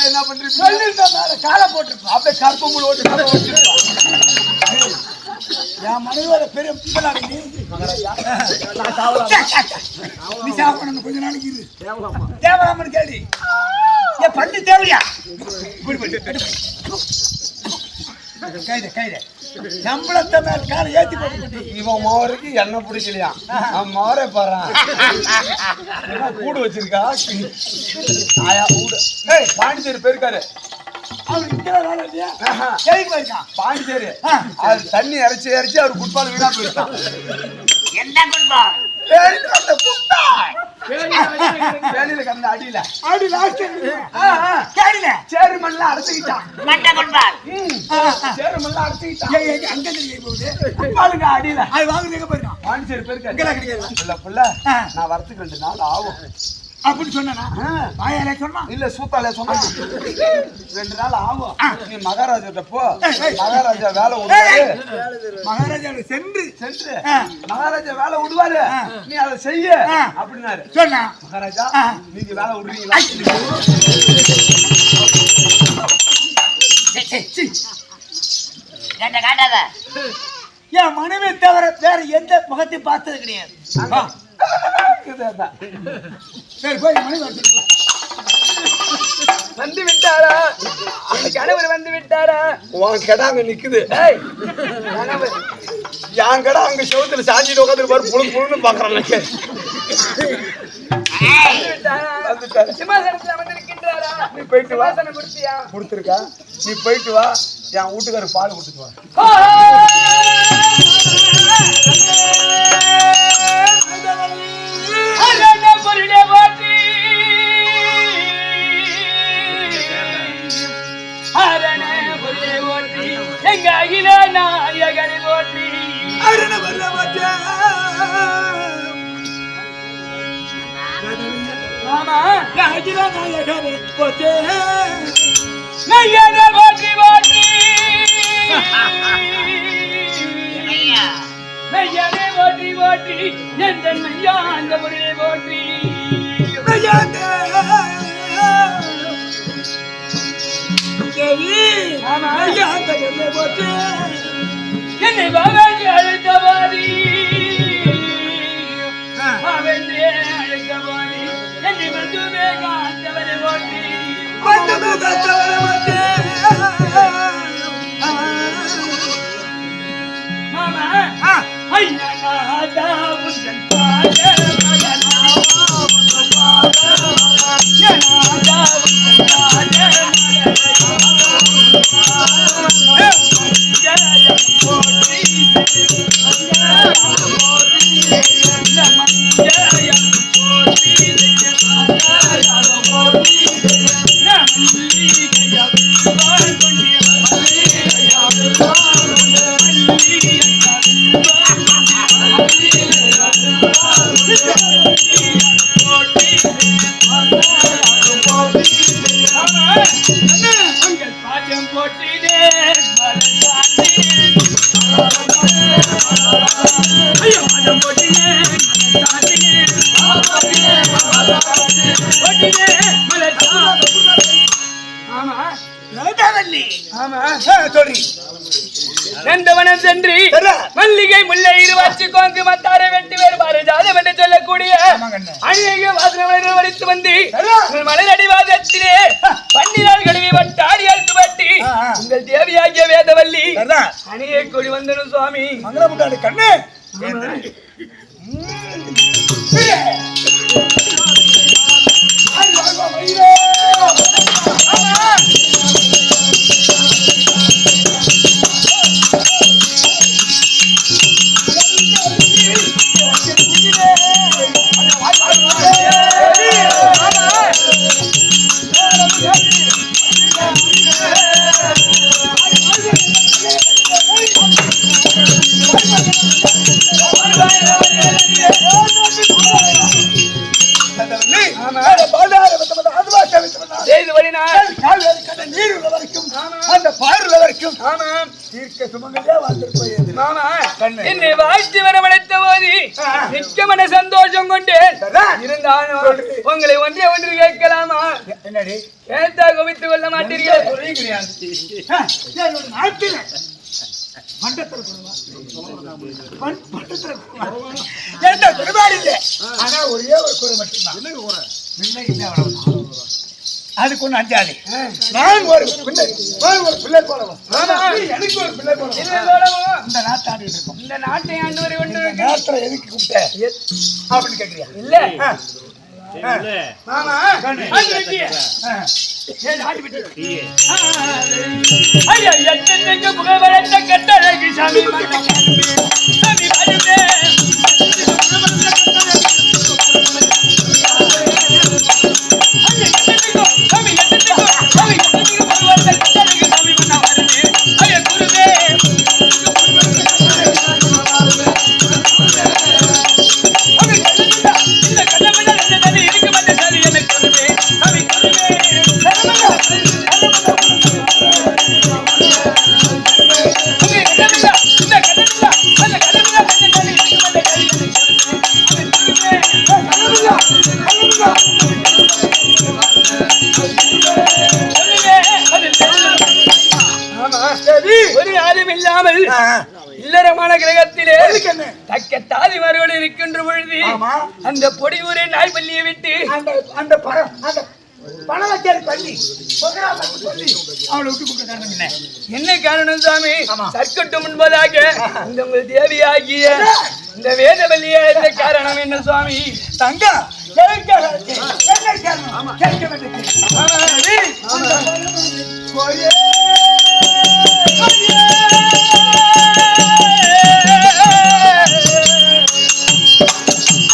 என்ன பண்றீங்க மேல காலை போட்டிருப்பான் அப்படியே கருப்பம்புல ஓட்டு என் மனைவியோட பெரிய பிள்ளை நீ நீ சாப்பிடணும் கொஞ்ச நாளைக்கு இரு. தேவராமன் கேள்வி ஏன் பண்ணி தேவையா இப்படி. கைது கைது. சம்பளத்தை மேல காலை ஏத்தி போட்டு இவன் மோருக்கு என்ன பிடிக்கலையா? அவன் மோரே பாறான். கூடு வச்சிருக்கா? ஆயா கூடு. ஏய் பாண்டிச்சேரி போயிருக்காரு. பாண்டிச்சேரி. அது தண்ணி இறைச்சி இறைச்சி அவர் குட்பால் வீணா போயிருக்கான். என்ன குட்பால் வேலியில கண்ட அடியில. லாஸ்ட். கேளுங்க. சேரு மண்ணில் அடைச்சிக்கிட்டான் மட்ட சேரு மண்ணில் அடைச்சிக்கிட்டான். ஏய், அங்க போகுது. அடியில. அது வாங்குறது எங்க போயிருக்கான் பாண்டிச்சேரி இங்கெல்லாம் கிடையாது. இல்ல புள்ள. நான் வரத்துக்கு ரெண்டு நாள் ஆகும். அப்படின்னு சொன்னா. வாயாலே சொன்னான் இல்ல சூத்தாலே சொன்னா. ரெண்டு நாள் ஆகும். நீ மகாராஜா போ. மகாராஜா வேலை விடுவாரு. மகாராஜாவோட சென்று. சென்று. மகாராஜா வேலை விடுவாரு. நீ அதை செய்ய. அப்படின்னாரு. சொன்னா. மகாராஜா. நீங்க வேலை விடுறீங்களா? என்ன காட்டாத? என் மனைவி தவிர வேற எந்த முகத்தை பார்த்தது கிடையாது. சரி போய். வந்து விட்டாரா? கணவர் வந்து விட்டாரா? உன் கடை அங்க நிக்குது. என் கடை அங்க செவுத்துல சாஞ்சிட்டு உட்காந்து பாரு புழு புழுன்னு பாக்குறான் வந்துட்டாரு சிம்மாசனத்துல வந்திருக்கின்றாரா நீ போயிட்டு வா கொடுத்தியா கொடுத்துருக்கா நீ போயிட்டு வா என் வீட்டுக்காரர் பால் கொடுத்துட்டு வா எங்க அகில நாயகனை போற்றி அருண வல்ல மாமா ராஜில நாயகனே போச்சே. நையனை போற்றி போற்றி. நையனை போற்றி போற்றி. எந்த நையா அந்த பொருளை போற்றி. என்னை பகவான் அழைத்தவாதி ஆ. Quanto mega, te veremos. மதம் போட்டினே போட்டினே போட்டினே மலர் ஆமா ராஜாவல்லி. ஆமா ஆ, சொல்றீ. நந்தவனம் சென்று? மல்லிகை முல்லை இருவாச்சி கோங்கு மத்தாரை வெட்டி வேறு பாரஜாதம் என்று சொல்லக்கூடிய. அநேக வாசனை வடித்து வந்து? உங்கள் உங்கள் தேவியாகிய வேதவல்லி. அணியை கொடி வந்தனும் சுவாமி. மங்களமுட்டாளி கண்ணு. இருந்தாலும். உங்களை ஒன்றே ஒன்று கேட்கலாமா? என்னடி? கேட்டா குவித்து கொள்ள மாட்டீர்கள். ஒரு ஒரே ஒரு குறை மட்டும்தான். பிள்ளை இல்லை அவ்வளவுதான். அதுக்கு ஒண்ணு அஞ்சாது. நான் ஒரு பிள்ளை. நான் ஒரு பிள்ளை போலவும் எனக்கு ஒரு பிள்ளை இந்த நாட்டாடு இருக்கும் இந்த நாட்டை ஆண்டவர் கொண்டு. நேரத்துல எதுக்கு கூப்பிட்ட? அப்படின்னு கேக்குறியா இல்ல. ஆ. ஆ. மாமா ஐயா, எத்தனைக்கு புகழ் வளர்த்த கட்டழகு சாமி மகன். சாமி தக்க தாதி மறுபடி இருக்கின்ற பொழுது. அந்த பொடியூரை நாய் பள்ளியை விட்டு அந்த அந்த பழம் அந்த பழவச்சேரி பள்ளி அவளை விட்டு கொடுக்க காரணம் என்ன என்ன காரணம் சாமி. சற்கட்டு முன்பதாக இந்த உங்கள் தேவியாகிய இந்த வேதவல்லியா இருந்த காரணம் என்ன சுவாமி தங்கம்? என்ன காரணம்? கேட்க வேண்டியது.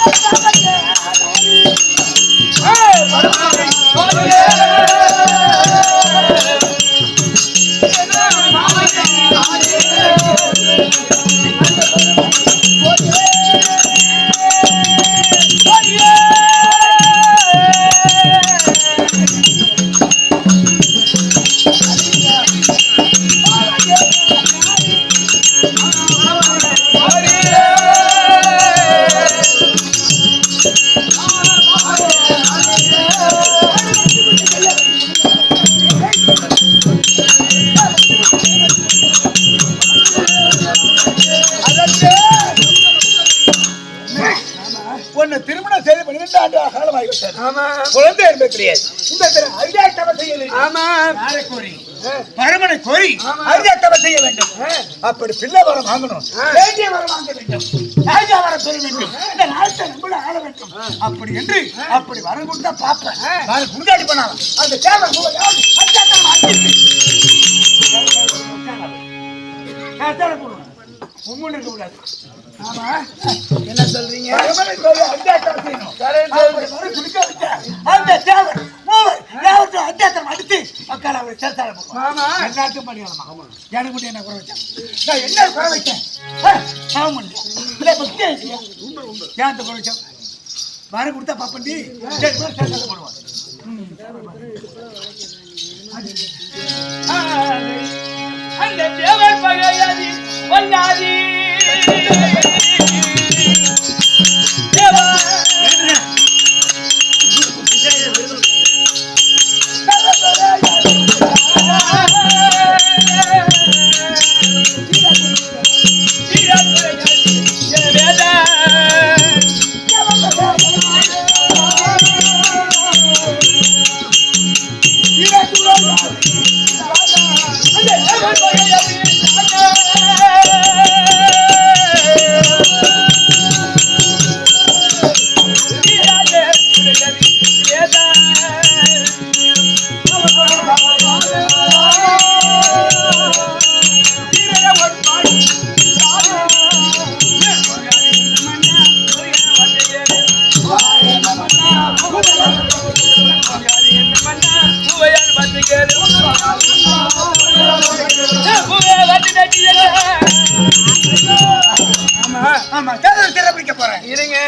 ஆமாடி, என்பது கிடையாது இந்த தினம் அரிதாட்டவ செய்ய வேண்டும். ஆமா. யாரை கோரி? பரமனை கோரி அரிதாட்டவ செய்ய வேண்டும். அப்படி பிள்ளை வரம் வாங்கணும். வேண்டிய வரம் வாங்க வேண்டும். ராஜா வரம் பெற வேண்டும். இந்த நாட்டை நம்மள ஆள வேண்டும். அப்படி என்று அப்படி வரம் கொடுத்தா குண்டாடி பண்ணாலும். அந்த தேவை அரிதாட்டம் உம்முன்னு இருக்க கூடாது ஆமா என்ன சொல்றீங்க அத்தியாசம் அடித்து மக்கள் அவர் சேர்த்தால எல்லாத்தையும் பண்ணிடலாமா எனக்கு மட்டும் என்ன குறை வச்சேன் நான் என்ன குறை வச்சேன் சாவம் இல்லை பக்தி ஆயிடுச்சு ஏன் குறை வச்சேன் வர கொடுத்தா பாப்பண்டி கூட சேர்த்தால போடுவான் அந்த பகையாதி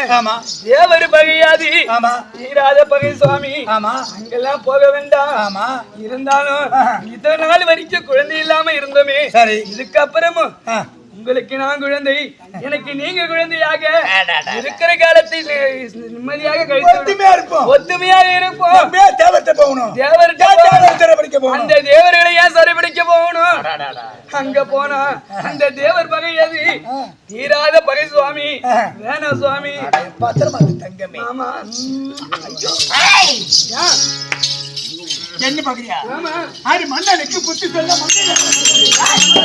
ஆமா. தேவர் பகையாதி ஆமா. தீராத பகை சுவாமி. ஆமா. அங்கெல்லாம் போக வேண்டாம். ஆமா. இருந்தாலும். இத்தனை நாள் வரைக்கும் குழந்தை இல்லாம இருந்தோமே. சரி. இதுக்கப்புறமும் உங்களுக்கு நான் குழந்தை. எனக்கு நீங்க குழந்தையாக. இருக்கிற காலத்தில் நிம்மதியாக ஒத்துமையா இருப்போம். ஒத்துமையாக இருப்போம். தேவத்தை போகணும். தேவர்கிட்ட படிக்க போகணும்? அந்த தேவர்களை ஏன் சிறைபிடிக்க போகணும்? அடாடாடா. அங்க போனா அந்த தேவர் பகை எது? தீராத பகை சுவாமி. ஆ. வேணாம் சுவாமி. பத்திரமா தங்கமே. ஆமா. ஏய், என்ன பாக்குறியா அது மன்னனுக்கு புத்தி சொல்ல மன்னன்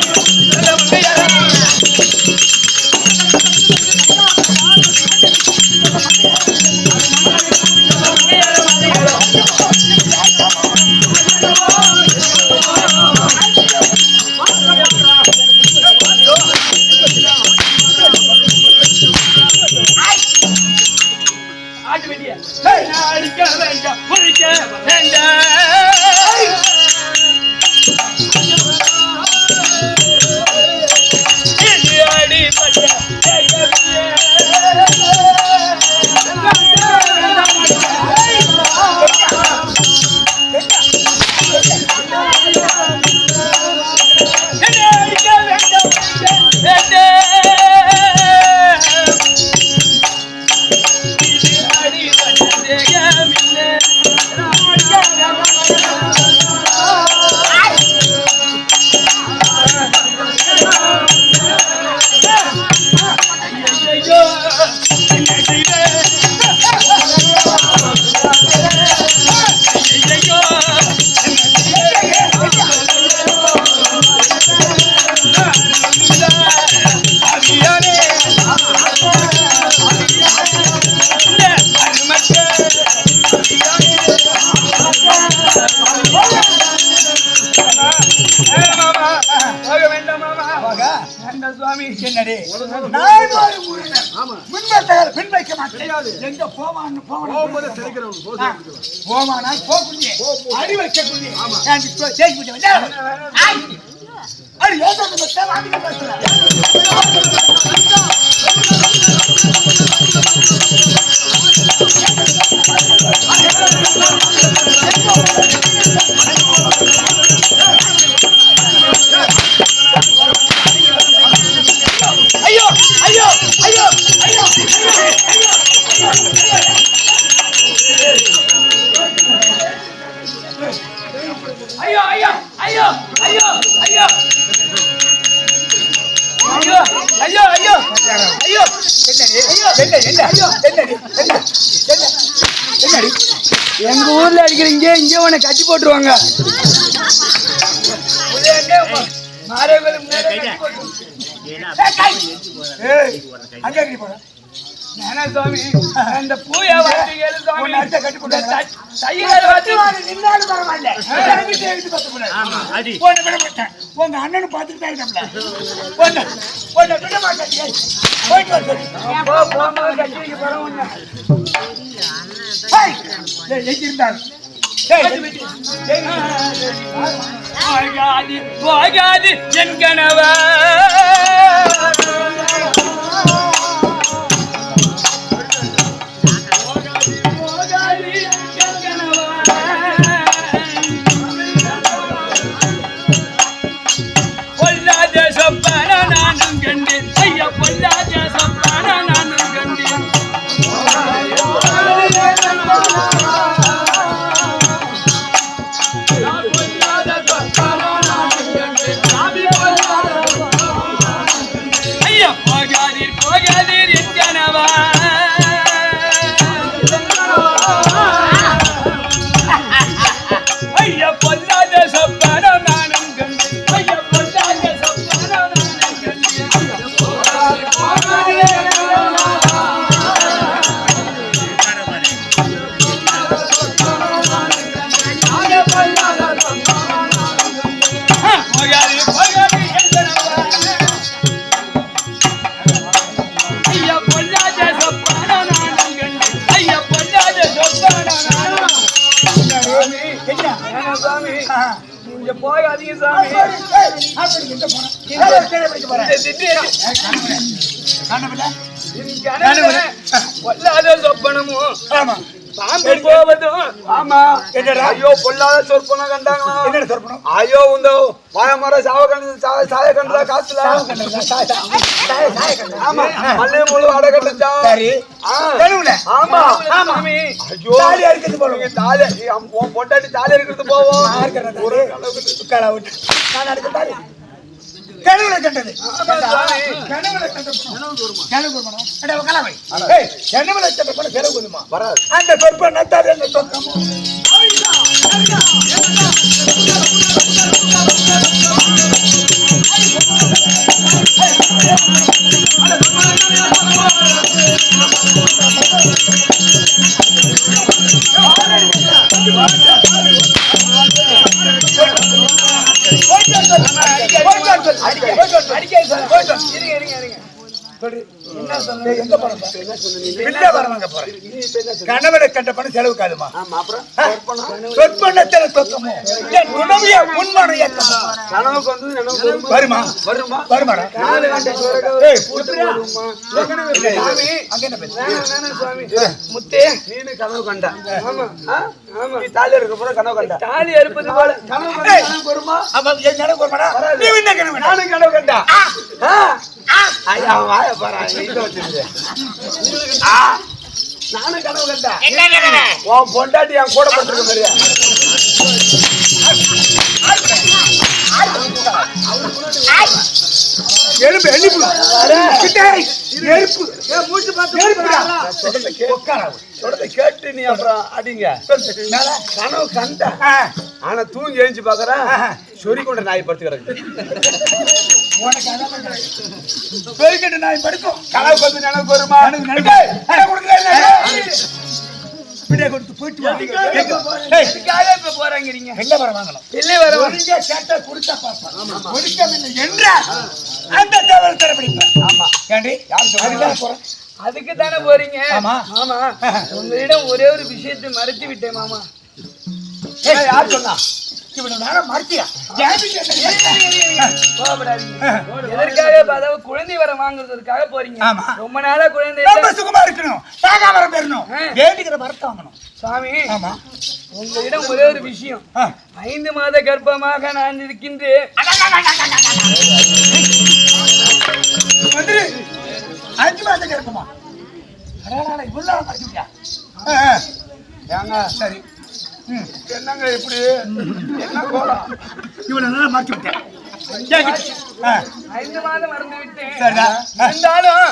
எங்க போவான்னு போவான் தெரிக்கிறோம் போவானா போகுது அடி வைக்க கூடிய உன்னை கட்டி போட்டுருவாங்க அந்த பூய வார்த்தைகள் கட்டி போட்டு உங்க அண்ணன் பாத்துக்கிட்டாங்க போகாது போகாது என் கணவ பொல்லாத சொப்பான நானும் கண்டு ஐயா பொல்லாத சொப்பான கொஞ்சம் போகாதீங்க சாமி. சொப்பனமும் ஆமா. பாம்பு போவதும் ஆமா. என்னடா ஐயோ பொல்லாத சொற்பனம் கண்டாங்களா? என்ன சொற்பனம் ஐயோ இந்த வாழமர சாவ கண்டு சாய கண்டா காசுல? ஆமா. மல்லிகை முழு அடை கண்டுச்சா சரி. ஆமா. ஆமா. ஐயோ. தாலி உன் பொண்டாட்டி தாலி இருக்கிறது போவோம். நான் இருக்கிறேன் தாலி. உட்கார விட்டு. நான் நடக்கத்தாலே. கனவுல கண்டது கனவுல கண்டது. கனவு வருமா? அட, உட்கார வை. ஏய், கனவுல கண்ட படம் கனவு வருமா? வராது அந்த சொற்ப நட்டாது என்ன சொத்தமோ கணவனை கண்ட பணம் செலவு காதுமா சொற்பண்ணத்தில் சொத்தமோ என் குணவிய முன்மணம் ஏற்றமோ கனவுக்கு வந்து நினைவு வருமா? வருமா? வருமா. முத்தே நீனு கனவு கண்ட. தாலி இருக்க போற கனவு கண்ட. தாலி அறுப்பது போல. கனவு கண்ட ஏய். கனவு வருமா கனவு வருமாடா நீ என்ன கனவு கண்ட? நானும் கனவு கண்டா. ஆ? ஐயா வாய பாரா இங்க வச்சிருந்தேன் ஆ நானும் கனவு கண்டா. என்ன கனவு? உன் பொண்டாட்டி என் கூட பட்டிருக்க மாதிரியா? எலும்பு எலும்பு சொல்றத கேட்டு நீ அப்புறம் அடிங்க. கனவு கண்டா. ஆனா தூங்கி எழுந்து பாக்குறேன். சொறி கொண்ட நாய் படுத்து கிடக்கு. பெருக்கிட்டு நான் படுக்கும் கனவு வருமா கொடுத்து போயிட்டு வா. எங்க? ஏய், இப்ப போறாங்கிறீங்க வெள்ளை வர வாங்கணும் இல்லை வர ஒழுங்கா கேட்டா கொடுத்தா பாப்பா. என்றால் அந்த தவறு தர பிடிப்பேன். ஆமா ஏண்டி? அதுக்காக போறேன். அதுக்கு தானே போறீங்க ஆமா. ஆமா உங்களிடம் ஒரே ஒரு விஷயத்தை மறைத்து விட்டேன் மாமா யார் சொன்னா? இவனை நானா மறுத்தியா? எதற்காக அதாவது குழந்தை வர வாங்குறதுக்காக போறீங்க. ரொம்ப நாளா குழந்தை ரொம்ப. சுகமா இருக்கணும். சாகாவரம் பெறணும். ஆ. வேண்டிக்கிற வரத்தை வாங்கணும். சாமி ஆமா. உங்களிடம் ஒரே ஒரு விஷயம். ஐந்து மாத கர்ப்பமாக நான் இருக்கின்றேன். அஞ்சு இருக்குமா அடாடா, இவ்வளவு சரி. என்னங்க இப்படி? என்ன கோலம்? இவ்வளவு நாளா மறைச்சு விட்டேன். ஐந்து மாதம் மறந்து விட்டேன். இருந்தாலும்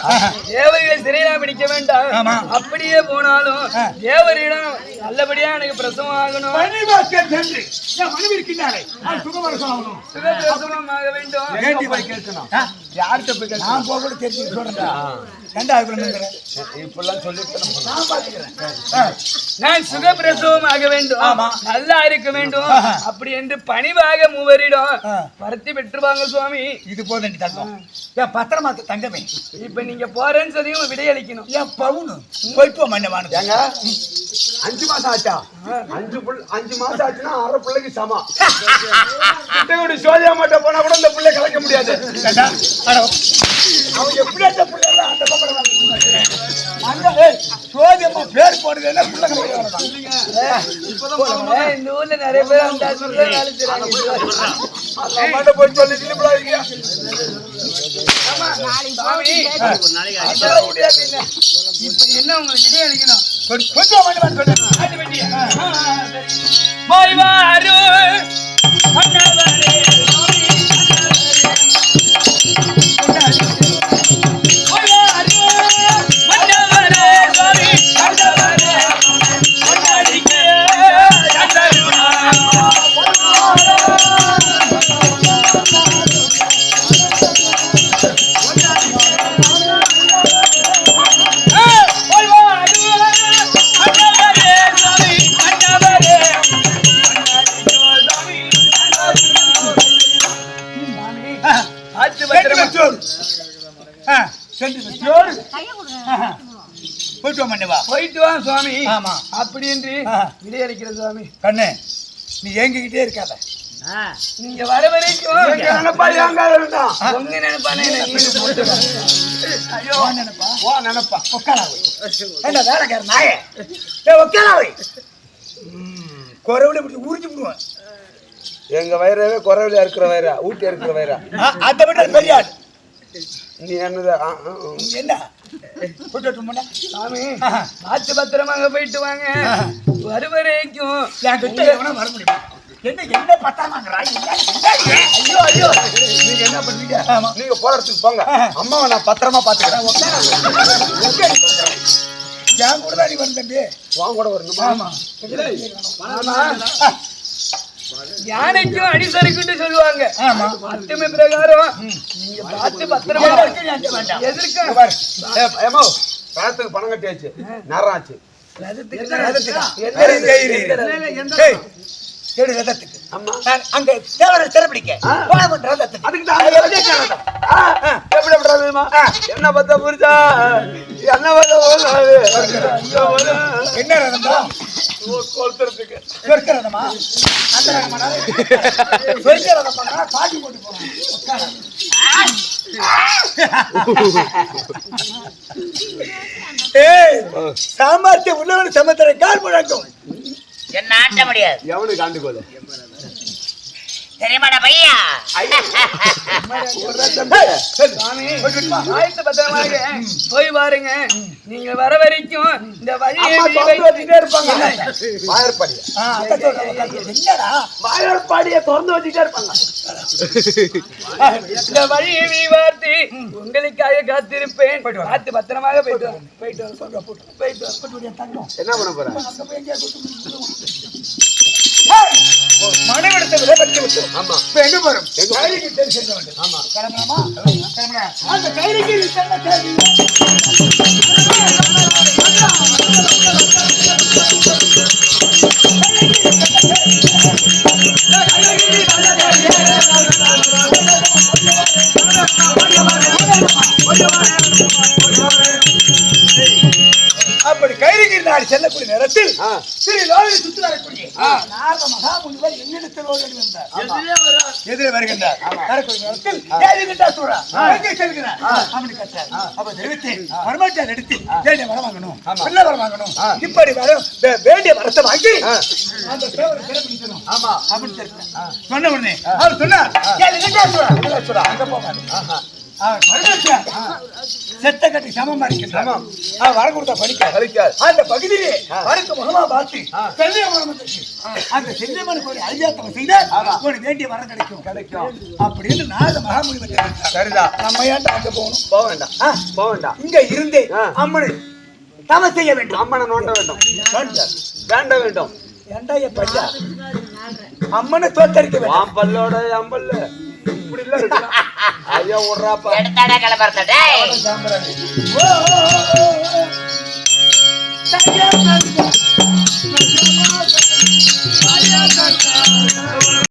தேவரிகளை சிறையில பிடிக்க வேண்டாம். அப்படியே போனாலும். தேவரிடம் நல்லபடியா எனக்கு பிரசவம் ஆகணும். மனைவி இருக்கின்றாரே சுகப்பிரசவம் ஆக வேண்டும் வேண்டி போய் கேட்கணும்? யார்கிட்ட போய் நான் போக கூட தெரிஞ்சு சொல்றேன்டா ரெண்டா இப்பெல்லாம் சொல்லிட்டு நான் சுகப்பிரசவம் ஆக வேண்டும். ஆமா. நல்லா இருக்க வேண்டும். அப்படி என்று பணிவாக மூவரிடம். பருத்தி பெற்றுவாங்க சுவாமி. இது போதும் தங்கம். என் பத்திரமாத்து தங்கமே. இப்ப நீங்க போறேன்னு சொல்லி விடையளிக்கணும். என் பவுனு. போயிட்டு மன்னவானு ஏங்க அஞ்சு மாசம் ஆச்சா? அஞ்சு புள்ள அஞ்சு மாசம் ஆச்சுன்னா அரை பிள்ளைக்கு சமம். கிட்டக்கூடி சோதியா மாட்ட போனா கூட இந்த பிள்ளை கலைக்க முடியாது. அவன் எப்படி அந்த பக்கம் சோதியம்மா பேர் போடுறதுன்னா பிள்ளை கிடைக்க ஏய், இந்த ஊர்ல நிறைய பேர் அந்த செய்றாங்க. போய் சொல்லி. இப்ப என்ன உங்களுக்கு விடையளிக்கணும் கொஞ்சம். போய் வாரு போயிட்டு வா. மன்னவா போயிட்டு வா சுவாமி. ஆமா. அப்படி என்று ஆ. விடையளிக்கிற சுவாமி. கண்ணு நீ ஏங்கிக்கிட்டே இருக்காத. நீங்க வர வரைக்கும் எங்க நினைப்பா ஏங்காத. உங்க நினைப்பானே ஐயோ. நினைப்பா. ஓ நினைப்பா. உட்காராவை என்ன வேலைக்கார நாயே? ஏ உட்காராவை குறவுல இப்படி உறிஞ்சு விடுவேன். எங்க வயிறவே குறவில இருக்கிற வயிறா ஊட்டி இருக்கிற வயிறா. அதை விட பெரிய ஆள். நீ என்னது? ஆ, ஆ, ஆ. நீ என்ன? முன்ன சாமி பார்த்து பத்திரமாக போயிட்டு வாங்க. வருவரைக்கும். என் கிட்ட எவனும் வர முடியுமா? என்ன என்ன பத்தாமாங்கிறா ஐயோ ஐயோ. நீங்க என்ன பண்றீங்க? நீங்க போற இடத்துக்கு போங்க அம்மாவை நான் பத்திரமா பாத்துக்கிறேன் என் கூட தான் நீ தம்பி. வாங்க கூட வரணுமா? ஆமா. யானைக்கும் அடிசருக்குன்னு சொல்லுவாங்க. ஆமா. அட்டுமை பிரகாரம். நீங்க பார்த்து பத்திரமா எதிர்க்க பழத்துக்கு பணம் கட்டியாச்சு. நேரம் ஆச்சு? எந்த ரதத்துக்கு? அங்க தேவரை சிறப்பிடிக்க? என்ன பார்த்தா புரிச்சா என்ன. என்ன ரதம்? கொளுத்துறதுக்கு. சொர்க்க ரதமா? அந்த ரதமாடா? சொர்க்க ரதம் பண்ணா பாட்டி போட்டு. ஏய் சாமர்த்தியம் உள்ளவன் சமத்தரை கால் முழங்கும் என்ன ஆட்ட முடியாது. எவனுக்கு ஆண்டு போல தெரியுமாடா பையா சாமி ஆயத்த பத்திரமாக போய்? பாருங்க நீங்க வர வரைக்கும் இந்த வழியை வாயற்பாடிய திறந்து வச்சுட்டே இருப்பாங்க. இந்த வழியை விதி பார்த்து உங்களுக்காக காத்திருப்பேன் பார்த்து பத்திரமாக போயிட்டு வாங்க. போயிட்டு போயிட்டு என்ன பண்ண போற? மனைவிடத்தை விடைபெற்று விட்டோம் ஆமா. இப்ப எங்க போறோம் கைலிக்கு தேடி செல்ல வேண்டும் ஆமா. கிளம்பலாமா கிளம்பலாம் அந்த கைலிக்கு நீ செல்ல தேடி அப்படி கைலிக்கு நாடு செல்லக்கூடிய நேரத்தில். ஸ்ரீ லோகி சுற்றி நாரத மகாமுனிவர் என்னிடத்தில் ஓடி வந்தார் எதிரே வருகின்றார். அப்படி கட்டார். அப்ப தெரிவித்தேன் வரமாட்டார் எடுத்து வேண்டிய வாங்கணும். வாங்கணும். இப்படி வரும் வேண்டிய வரத்தை வாங்கி அந்த தேவரை சிறப்பிடிக்கணும் ஆமா. அப்படி தெரிவித்தார் சொன்ன உடனே அவர் சொன்னார் அங்க பரமேஸ்வரன் செத்த கட்டி சமமா இருக்கின்றார் அவர் வர கொடுத்த படிக்க அந்த பகுதியிலே வடக்கு முகமா பார்த்து செல்லியம்மன். அந்த செல்லியம்மனுக்கு ஒரு ஐயாத்தம் செய்தால் ஒரு வேண்டிய வரம் கிடைக்கும். கிடைக்கும். அப்படின்னு நாரத மகாமுனி. சரிதான் நம்ம ஏன்டா அங்க போகணும்? போக வேண்டாம். போக வேண்டாம். இங்க இருந்தே. அம்மனை தவ செய்ய வேண்டும். அம்மனை நோண்ட வேண்டும். வேண்ட வேண்டும். ஏன்டா என் பையா அம்மனை தோத்தரிக்க வேண்டும். பல்லோட அம்பல்ல. இப்படி இல்ல இருக்கா ஐயா விடுறாப்பா எடுத்தாடா கிளம்பறத டேய். ஓ தயா தயா ஐயா கட்டா